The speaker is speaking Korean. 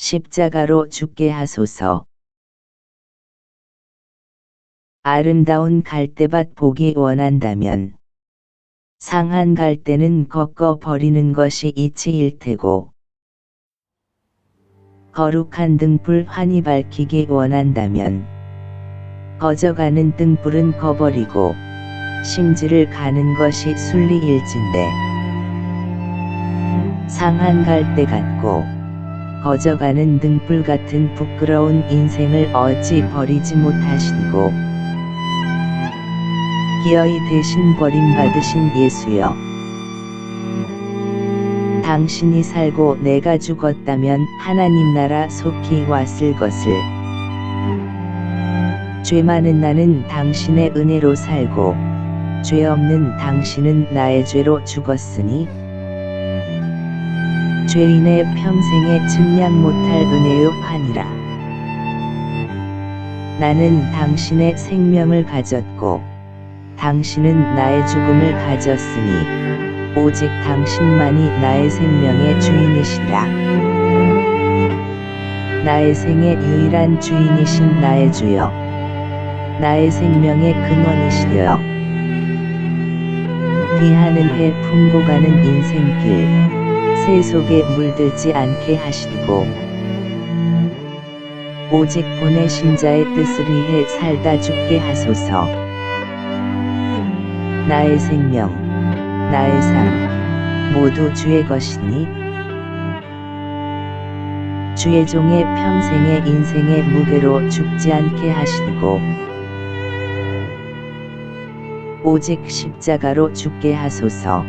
십자가로 죽게 하소서. 아름다운 갈대밭 보기 원한다면 상한 갈대는 꺾어 버리는 것이 이치일 테고 거룩한 등불 환히 밝히기 원한다면 꺼져가는 등불은 거버리고 심지를 가는 것이 순리일진데 상한 갈대 같고 거져가는 등불 같은 부끄러운 인생을 어찌 버리지 못하시고 기어이 대신 버림받으신 예수여. 당신이 살고 내가 죽었다면 하나님 나라 속히 왔을 것을. 죄 많은 나는 당신의 은혜로 살고 죄 없는 당신은 나의 죄로 죽었으니 죄인의 평생에 증량 못할 은혜요 판이라. 나는 당신의 생명을 가졌고 당신은 나의 죽음을 가졌으니 오직 당신만이 나의 생명의 주인이시라. 나의 생의 유일한 주인이신 나의 주여. 나의 생명의 근원이시여. 비하늘에 품고 가는 인생길. 새 속에 물들지 않게 하시고 오직 보내신 자의 뜻을 위해 살다 죽게 하소서. 나의 생명 나의 삶 모두 주의 것이니 주의 종의 평생의 인생의 무게로 죽지 않게 하시고 오직 십자가로 죽게 하소서